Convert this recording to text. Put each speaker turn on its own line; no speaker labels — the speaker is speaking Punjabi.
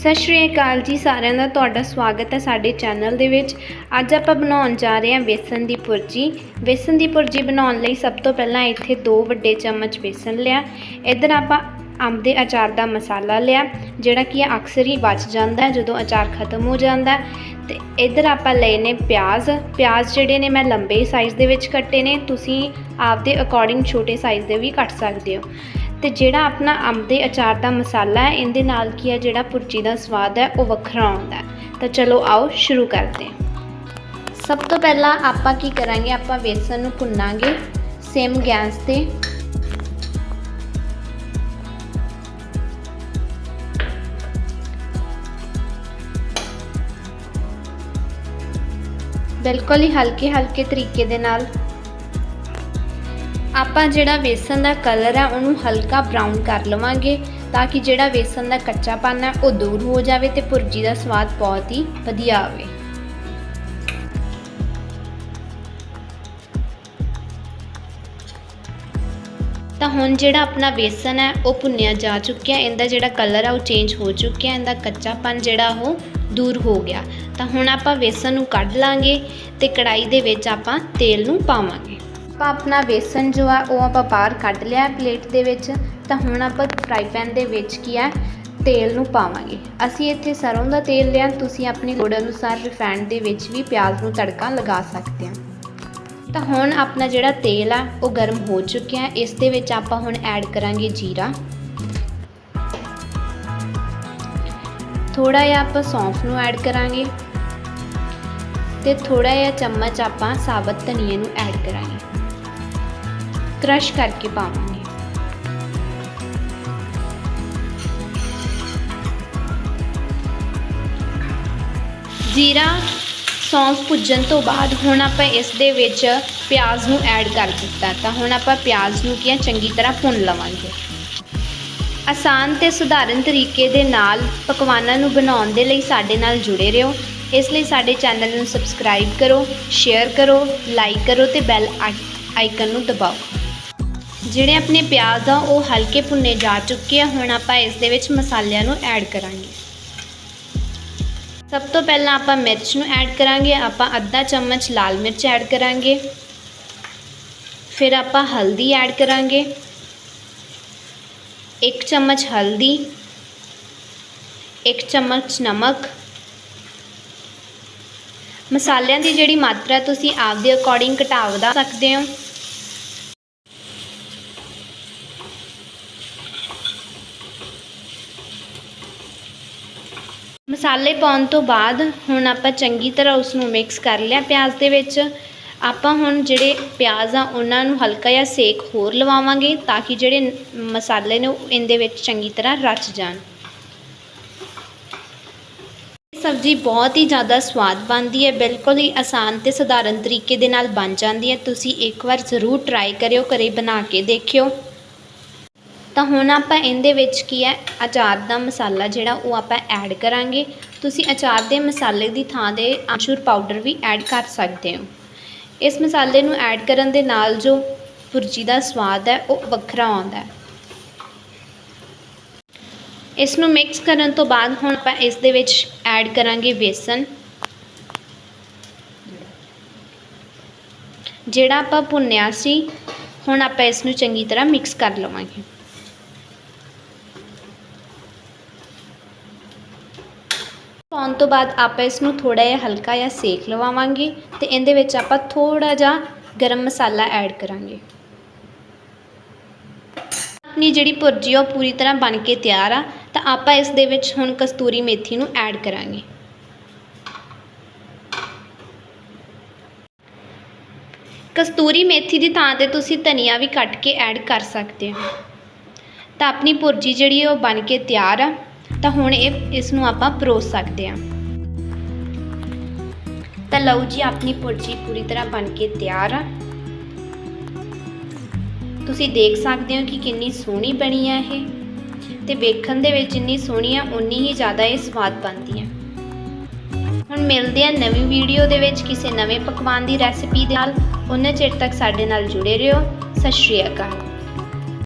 ਸਤਿ ਸ਼੍ਰੀ ਅਕਾਲ ਜੀ, ਸਾਰਿਆਂ ਦਾ ਤੁਹਾਡਾ ਸਵਾਗਤ ਹੈ ਸਾਡੇ ਚੈਨਲ ਦੇ ਵਿੱਚ। ਅੱਜ ਆਪਾਂ ਬਣਾਉਣ ਜਾ ਰਹੇ ਹਾਂ ਵੇਸਣ ਦੀ ਪੁਰਜੀ ਵੇਸਣ ਦੀ ਪੁਰਜੀ ਬਣਾਉਣ ਲਈ ਸਭ ਤੋਂ ਪਹਿਲਾਂ ਇੱਥੇ 2 ਵੱਡੇ ਚਮਚ ਵੇਸਣ ਲਿਆ। ਇੱਧਰ ਆਪਾਂ ਅੰਬ ਦੇ ਅਚਾਰ ਦਾ ਮਸਾਲਾ ਲਿਆ, ਜਿਹੜਾ ਕਿ ਅਕਸਰ ਹੀ ਬਚ ਜਾਂਦਾ ਹੈ ਜਦੋਂ ਅਚਾਰ ਖਤਮ ਹੋ ਜਾਂਦਾ ਹੈ। ਤੇ ਇੱਧਰ ਆਪਾਂ ਲਏ ਨੇ ਪਿਆਜ਼। ਪਿਆਜ਼ ਜਿਹੜੇ ਨੇ ਮੈਂ ਲੰਬੇ ਸਾਈਜ਼ ਦੇ ਵਿੱਚ ਕੱਟੇ ਨੇ, ਤੁਸੀਂ ਆਪਦੇ ਅਕੋਰਡਿੰਗ ਛੋਟੇ ਸਾਈਜ਼ ਦੇ ਵੀ ਕੱਟ ਸਕਦੇ ਹੋ। ਤੇ ਜਿਹੜਾ ਆਪਣਾ ਅੰਬ ਦੇ ਅਚਾਰ ਦਾ ਮਸਾਲਾ ਹੈ, ਇਹਦੇ ਨਾਲ ਕੀ ਹੈ, ਜਿਹੜਾ ਭੁਰਜੀ ਦਾ ਸਵਾਦ ਹੈ, ਉਹ ਵੱਖਰਾ ਆਉਂਦਾ ਤਾਂ ਚਲੋ ਆਓ, ਸ਼ੁਰੂ ਕਰਦੇ ਹਾਂ। ਸਭ ਤੋਂ ਪਹਿਲਾਂ ਆਪਾਂ ਕੀ ਕਰਾਂਗੇ, ਆਪਾਂ ਵੇਸਣ ਨੂੰ ਭੁੰਨਾਂਗੇ ਸੇਮ ਗੈਸ ਤੇ। ਬਿਲਕੁਲ ਹੀ ਹਲਕੇ ਹਲਕੇ ਤਰੀਕੇ ਦੇ ਨਾਲ ਆਪਾਂ ਜਿਹੜਾ ਵੇਸਣ ਦਾ ਕਲਰ ਹੈ ਉਹਨੂੰ ਹਲਕਾ ਬਰਾਊਨ ਕਰ ਲਵਾਂਗੇ ਤਾਂ ਕਿ ਜਿਹੜਾ ਵੇਸਣ ਦਾ ਕੱਚਾਪਨ ਹੈ, ਉਹ ਦੂਰ ਹੋ ਜਾਵੇ ਤੇ ਭੁਰਜੀ ਦਾ ਸਵਾਦ ਬਹੁਤ ਹੀ ਵਧੀਆ ਆਵੇ। ਤਾਂ ਹੁਣ ਜਿਹੜਾ ਆਪਣਾ ਵੇਸਣ ਹੈ, ਉਹ ਭੁੰਨਿਆ ਜਾ ਚੁੱਕਿਆ ਇਹਦਾ ਜਿਹੜਾ ਕਲਰ ਆ, ਉਹ ਚੇਂਜ ਹੋ ਚੁੱਕਿਆ ਇਹਦਾ ਕੱਚਾਪਨ ਜਿਹੜਾ, ਉਹ ਦੂਰ ਹੋ ਗਿਆ। ਤਾਂ ਹੁਣ ਆਪਾਂ ਵੇਸਣ ਨੂੰ ਕੱਢ ਲਾਂਗੇ ਤੇ ਕੜਾਈ ਦੇ ਵਿੱਚ ਆਪਾਂ ਤੇਲ ਨੂੰ ਪਾਵਾਂਗੇ। ਆਪਾਂ ਆਪਣਾ ਬੇਸਨ ਜੋ ਆ, ਉਹ ਆਪਾਂ ਬਾਹਰ ਕੱਢ ਲਿਆ ਪਲੇਟ ਦੇ ਵਿੱਚ। ਤਾਂ ਹੁਣ ਆਪਾਂ ਫਰਾਈ ਪੈਨ ਦੇ ਵਿੱਚ ਕੀ ਹੈ ਤੇਲ ਨੂੰ ਪਾਵਾਂਗੇ। ਅਸੀਂ ਇੱਥੇ ਸਰੋਂ ਦਾ ਤੇਲ ਲਿਆ, ਤੁਸੀਂ ਆਪਣੀ ਲੋੜ ਅਨੁਸਾਰ ਰਿਫਾਈਨਡ ਦੇ ਵਿੱਚ ਵੀ ਪਿਆਜ਼ ਨੂੰ ਤੜਕਾ ਲਗਾ ਸਕਦੇ ਹੋ ਤਾਂ ਹੁਣ ਆਪਣਾ ਜਿਹੜਾ ਤੇਲ ਆ, ਉਹ ਗਰਮ ਹੋ ਚੁੱਕਿਆ। ਇਸ ਦੇ ਵਿੱਚ ਆਪਾਂ ਹੁਣ ਐਡ ਕਰਾਂਗੇ ਜੀਰਾ। ਥੋੜਾ ਜਿਹਾ ਆਪਾਂ ਸੌਂਫ ਨੂੰ ਐਡ ਕਰਾਂਗੇ। ਤੇ ਥੋੜਾ ਜਿਹਾ ਚਮਚ ਆਪਾਂ ਸਾਬਤ ਧਨੀਏ ਨੂੰ ਐਡ ਕਰਾਂਗੇ। ਕ੍ਰਸ਼ ਕਰਕੇ ਪਾਵਾਂਗੇ। ਜੀਰਾ, ਸੌਂਫ ਭੁੱਜਣ ਤੋਂ ਬਾਅਦ ਹੁਣ ਆਪਾਂ ਇਸ ਦੇ ਵਿੱਚ ਪਿਆਜ਼ ਨੂੰ ਐਡ ਕਰ ਦਿੱਤਾ। ਤਾਂ ਹੁਣ ਆਪਾਂ ਪਿਆਜ਼ ਨੂੰ ਕੀ ਚੰਗੀ ਤਰ੍ਹਾਂ ਭੁੰਨ ਲਵਾਂਗੇ। ਆਸਾਨ ਤੇ ਸਧਾਰਨ ਤਰੀਕੇ ਦੇ ਨਾਲ ਪਕਵਾਨਾਂ ਨੂੰ ਬਣਾਉਣ ਦੇ ਲਈ ਸਾਡੇ ਨਾਲ ਜੁੜੇ ਰਹੋ। ਇਸ ਲਈ ਸਾਡੇ ਚੈਨਲ ਨੂੰ ਸਬਸਕ੍ਰਾਈਬ ਕਰੋ ਸ਼ੇਅਰ ਕਰੋ ਲਾਈਕ ਕਰੋ ਤੇ ਬੈਲ ਆਈਕਨ ਨੂੰ ਦਬਾਓ। ਜਿਹੜੇ ਆਪਣੇ ਪਿਆਜ਼ ਆ, ਉਹ ਹਲਕੇ ਭੁੰਨੇ ਜਾ ਚੁੱਕੇ ਆ। ਹੁਣ ਆਪਾਂ ਇਸ ਦੇ ਵਿੱਚ ਮਸਾਲਿਆਂ ਨੂੰ ਐਡ ਕਰਾਂਗੇ। ਸਭ ਤੋਂ ਪਹਿਲਾਂ ਆਪਾਂ ਮਿਰਚ ਨੂੰ ਐਡ ਕਰਾਂਗੇ। ਆਪਾਂ ਅੱਧਾ ਚਮਚ ਲਾਲ ਮਿਰਚ ਐਡ ਕਰਾਂਗੇ। ਫਿਰ ਆਪਾਂ ਹਲਦੀ ਐਡ ਕਰਾਂਗੇ। ਇੱਕ ਚਮਚ ਹਲਦੀ, ਇੱਕ ਚਮਚ ਨਮਕ। ਮਸਾਲਿਆਂ ਦੀ ਜਿਹੜੀ ਮਾਤਰਾ ਤੁਸੀਂ ਆਪਦੇ ਅਕੋਰਡਿੰਗ ਘਟਾ ਵਧਾ ਸਕਦੇ ਹੋ। ਮਸਾਲੇ ਪਾਉਣ ਤੋਂ ਬਾਅਦ ਹੁਣ ਆਪਾਂ ਚੰਗੀ ਤਰ੍ਹਾਂ ਉਸ ਨੂੰ ਮਿਕਸ ਕਰ ਲਿਆ ਪਿਆਜ਼ ਦੇ ਵਿੱਚ। ਆਪਾਂ ਹੁਣ ਜਿਹੜੇ ਪਿਆਜ਼ ਆ, ਉਹਨਾਂ ਨੂੰ ਹਲਕਾ ਜਿਹਾ ਸੇਕ ਹੋਰ ਲਵਾਵਾਂਗੇ ਤਾਂ ਕਿ ਜਿਹੜੇ ਮਸਾਲੇ ਨੇ ਉਹ ਇਹਦੇ ਵਿੱਚ ਚੰਗੀ ਤਰ੍ਹਾਂ ਰਚ ਜਾਣ। ਸਬਜ਼ੀ ਬਹੁਤ ਹੀ ਜ਼ਿਆਦਾ ਸਵਾਦ ਬਣਦੀ ਹੈ, ਬਿਲਕੁਲ ਹੀ ਆਸਾਨ ਤੇ ਸਧਾਰਨ ਤਰੀਕੇ ਦੇ ਨਾਲ ਬਣ ਜਾਂਦੀ ਹੈ। ਤੁਸੀਂ ਇੱਕ ਵਾਰ ਜ਼ਰੂਰ ਟਰਾਈ ਕਰਿਓ, ਘਰੇ ਬਣਾ ਕੇ ਦੇਖਿਓ। ਤਾਂ ਹੁਣ ਆਪਾਂ ਇਹਦੇ ਵਿੱਚ ਕੀ ਹੈ? ਅਚਾਰ ਦਾ ਮਸਾਲਾ ਜਿਹੜਾ ਉਹ ਆਪਾਂ ਐਡ ਕਰਾਂਗੇ। ਤੁਸੀਂ ਅਚਾਰ ਦੇ ਮਸਾਲੇ ਦੀ ਥਾਂ ਦੇ ਆਮਚੂਰ ਪਾਊਡਰ ਵੀ ਐਡ ਕਰ ਸਕਦੇ ਹੋ। ਇਸ ਮਸਾਲੇ ਨੂੰ ਐਡ ਕਰਨ ਦੇ ਨਾਲ ਜੋ ਭੁਰਜੀ ਦਾ ਸਵਾਦ ਹੈ, ਉਹ ਵੱਖਰਾ ਆਉਂਦਾ ਹੈ। ਇਸ ਨੂੰ ਮਿਕਸ ਕਰਨ ਤੋਂ ਬਾਅਦ ਹੁਣ ਆਪਾਂ ਇਸ ਦੇ ਵਿੱਚ ਐਡ ਕਰਾਂਗੇ ਵੇਸਣ। ਜਿਹੜਾ ਆਪਾਂ ਭੁੰਨਿਆ ਸੀ, ਹੁਣ ਆਪਾਂ ਇਸ ਨੂੰ ਚੰਗੀ ਤਰ੍ਹਾਂ ਮਿਕਸ ਕਰ ਲਵਾਂਗੇ। ਪਾਉਣ ਤੋਂ ਬਾਅਦ ਆਪਾਂ ਇਸ ਨੂੰ ਥੋੜਾ ਜਿਹਾ ਹਲਕਾ ਜਿਹਾ ਸੇਕ ਲਵਾਵਾਂਗੇ ਤੇ ਇਹਦੇ ਵਿੱਚ ਆਪਾਂ ਥੋੜਾ ਜਿਹਾ ਗਰਮ ਮਸਾਲਾ ਐਡ ਕਰਾਂਗੇ। ਆਪਣੀ ਜਿਹੜੀ ਭੁਰਜੀ ਉਹ ਪੂਰੀ ਤਰ੍ਹਾਂ ਬਣ ਕੇ ਤਿਆਰ ਆ, ਤਾਂ ਆਪਾਂ ਇਸ ਦੇ ਵਿੱਚ ਹੁਣ ਕਸਤੂਰੀ ਮੇਥੀ ਨੂੰ ਐਡ ਕਰਾਂਗੇ। ਕਸਤੂਰੀ ਮੇਥੀ ਦੀ ਥਾਂ ਤੇ ਤੁਸੀਂ ਧਨੀਆ ਵੀ ਕੱਟ ਕੇ ਐਡ ਕਰ ਸਕਦੇ ਹੋ। ਤਾਂ ਆਪਣੀ ਭੁਰਜੀ ਜਿਹੜੀ ਉਹ ਬਣ ਕੇ ਤਿਆਰ ਆ। ਤਾਂ ਹੁਣ ਇਹ, ਇਸ ਨੂੰ ਆਪਾਂ ਪਰੋਸ ਸਕਦੇ ਹਾਂ। ਤਾਂ ਲਓ ਜੀ, ਆਪਣੀ ਪੁਰਜੀ ਪੂਰੀ ਤਰ੍ਹਾਂ ਬਣ ਕੇ ਤਿਆਰ ਆ। ਤੁਸੀਂ ਦੇਖ ਸਕਦੇ ਹੋ ਕਿ ਕਿੰਨੀ ਸੋਹਣੀ ਬਣੀ ਆ ਇਹ। ਤੇ ਵੇਖਣ ਦੇ ਵਿੱਚ ਜਿੰਨੀ ਸੋਹਣੀ ਆ ਉਨੀ ਹੀ ਜ਼ਿਆਦਾ ਇਹ ਸਵਾਦ ਬਣਦੀ ਆ। ਹੁਣ ਮਿਲਦੇ ਆ ਨਵੀਂ ਵੀਡੀਓ ਦੇ ਵਿੱਚ ਕਿਸੇ ਨਵੇਂ ਪਕਵਾਨ ਦੀ ਰੈਸਿਪੀ ਦੇ ਨਾਲ। ਉਹਨਾਂ ਚਿਰ ਤੱਕ ਸਾਡੇ ਨਾਲ ਜੁੜੇ ਰਹੋ। ਸਤਿ ਸ਼੍ਰੀ ਅਕਾਲ।